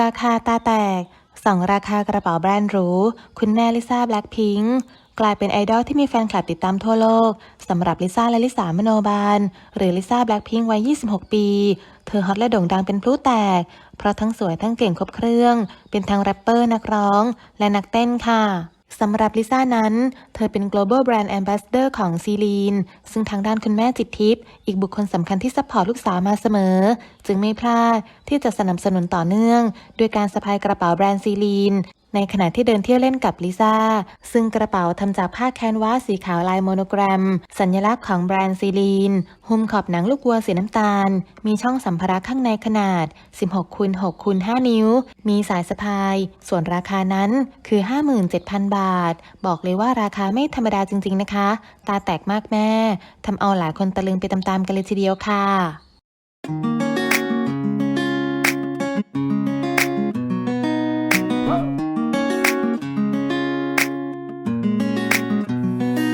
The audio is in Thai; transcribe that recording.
ราคาตาแตกสองราคากระเป๋าแบรนด์หรู คุณแม่ลิซ่าแบล็คพิงค์กลายเป็นไอดอลที่มีแฟนคลับติดตามทั่วโลกสำหรับลิซ่าและลิสามโนบาล หรือลิซ่าแบล็คพิงค์วัย 26 ปี เธอฮอตและโด่งดังเป็นพลุแตก เพราะทั้งสวยทั้งเก่งครบเครื่อง เป็นทั้งแรปเปอร์นักร้อง และนักเต้นค่ะ สำหรับลิซ่านั้น เธอเป็น global brand ambassador ของซีลีน ซึ่งทางด้านคุณแม่จิตทิพย์อีกบุคคลสำคัญที่ซัพพอร์ตลูกสาวมาเสมอ จึงไม่พลาดที่จะสนับสนุนต่อเนื่อง ด้วยการสะพายกระเป๋าแบรนด์ซีลีน ในขณะที่เดินเที่ยวเล่นกับลิซ่า ซึ่งกระเป๋าทำจากผ้าแคนวาสสีขาวลายโมโนแกรม สัญลักษณ์ของแบรนด์ซีลีน หุ้มขอบหนังลูกวัวสีน้ำตาล มีช่องสัมภาระข้างในขนาด 16คูณ6คูณ5นิ้ว มีสายสะพาย ส่วนราคานั้นคือ 57,000 บาท บอกเลยว่าราคาไม่ธรรมดาจริง ๆนะคะ ตาแตกมากแม่ทำเอาหลายคนตะลึงไปตามๆกันเลยทีเดียวค่ะ